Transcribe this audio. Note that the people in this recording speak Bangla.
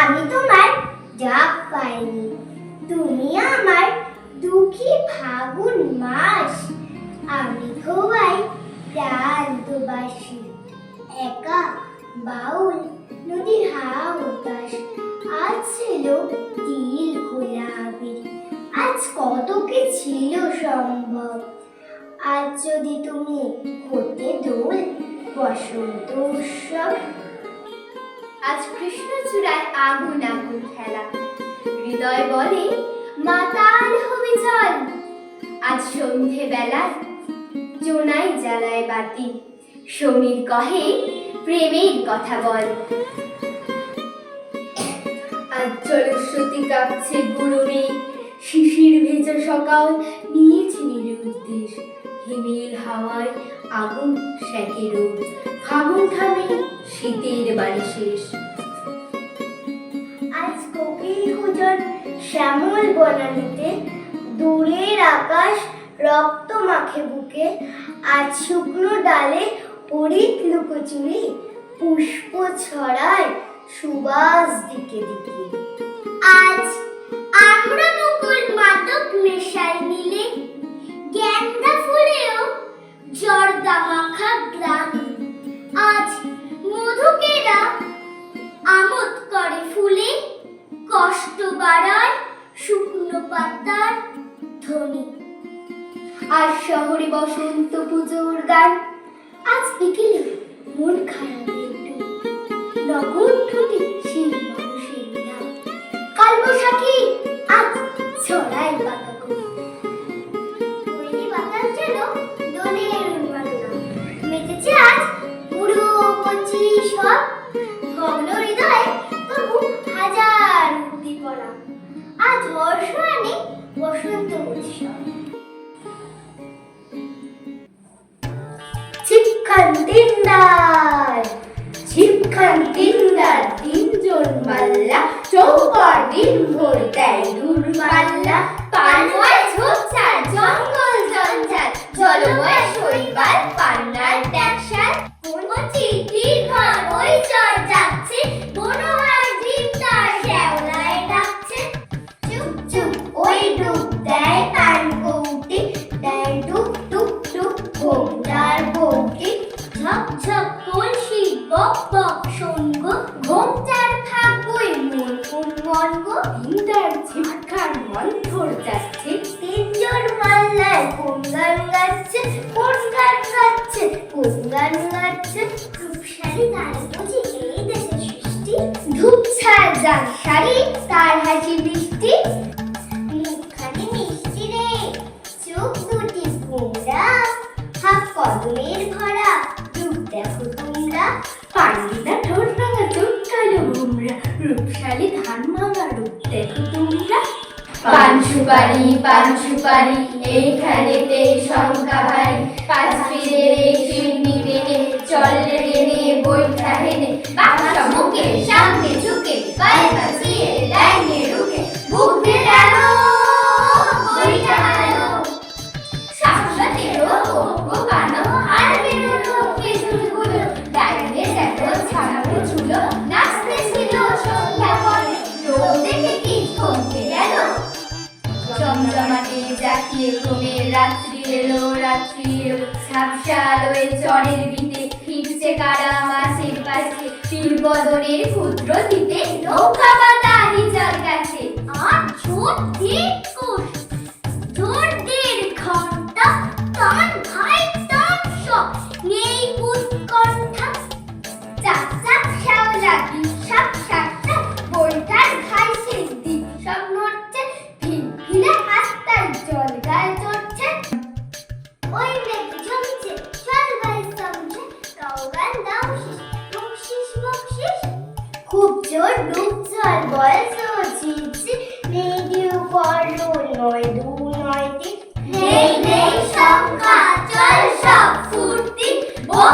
আমি তোমার ডাক পাইনি। তুমি আমার দুঃখী ফাগুন মাস। আমি খোয়াই প্রান্তবাসী। একা বাউল নদীর হাওয়া উদাস আজ ছিল তিল খোলা আবির। আজ কত কি ছিল সম্ভব। আজ যদি তুমি হতে দোল বসন্ত উৎসব আজ কৃষ্ণচূড়ায় আগুন আগুন খেলা। হৃদয় বলে, মাতাল হবে চল। আজ সন্ধে বেলায় জোনাই জ্বালায় বাতি। সমীর কহে, প্রেমের কথা বল। আজ জলশ্রুতি কাঁপছে বুড়ো শিশির ভেজা সকাল, নিয়েছে নিরুদ্দেশ হিমেল হাওয়ায় আগুন সেকে রোদ। ফাগুন থামে শীতের বাড়ি শেষ। আজ কোকিল কুজন শ্যামল বনানীতে। দূরের আকাশ রক্ত মাখে বুকে। আজ শুকনো ডালে হরিত লুকোচুরি। পুষ্প ছড়ায় সুবাস দিকে দিকে। আজ শুকনো ধ্বনি আর শহরে বসন্ত পুজোর গান, আজ বিকেলে মন খারাপ একটু। নগর সেই মানুষের নাম কাল বৈশাখী, আজ বাতাস যেন দোলের মেতেছে আজ কচি সব। দিনদার। দিনদার তিনজন মাল্লা দিন ভোর দেয় দূরপাল্লা পানময় ঝোপঝাড়, জঙ্গল জলময় শৈবাল, পান্নার ওই চর যাচ্ছে, মনোহর দীপ্তার শ্যাওলায় ডাকছে। চুপ চুপ, ওই ডুব দেয় তার কৌটি দেয় ডুব ডুব ডুব, ঘোমটার বউটি। ঝক ঝক কলসি বক বক সঙ্গ ঘোমটার থাকবই মন কোন মনগ দিনদার ঝিপকার মন্থর যাচ্ছে তিনজন মাল্লায় কোন গান গাচ্ছে কোন গান গাচ্ছে কোন গান গাচ্ছে। রূপসারি তার বুঝি এই দেশে সৃষ্টি? ধূপ ছাড় যার শাড়ি, তার হাসি বৃষ্টি। মুখখানি মিষ্টি রে, চোখ দুটি কুমড়া হাত কদমের রূপশালী ধান ভাঙা রূপ দেখো তোমরা পান সুপারি পান সুপারি এইখানেতে শঙ্কা ভাই। পাঁচ ফিরে সিন্নি টেনে চল টেনে বইটা হেনে বাবা সমুখে সামনে ঝুঁকে পায়ে রাত্রি এলো রাত্রি আলোয় চরের ভিতে ফিরছে কারা মাছের পাশে। তীরবদনের ক্ষুদ্র দিতে নৌকা বাতারি জল কাছে। আর ছোট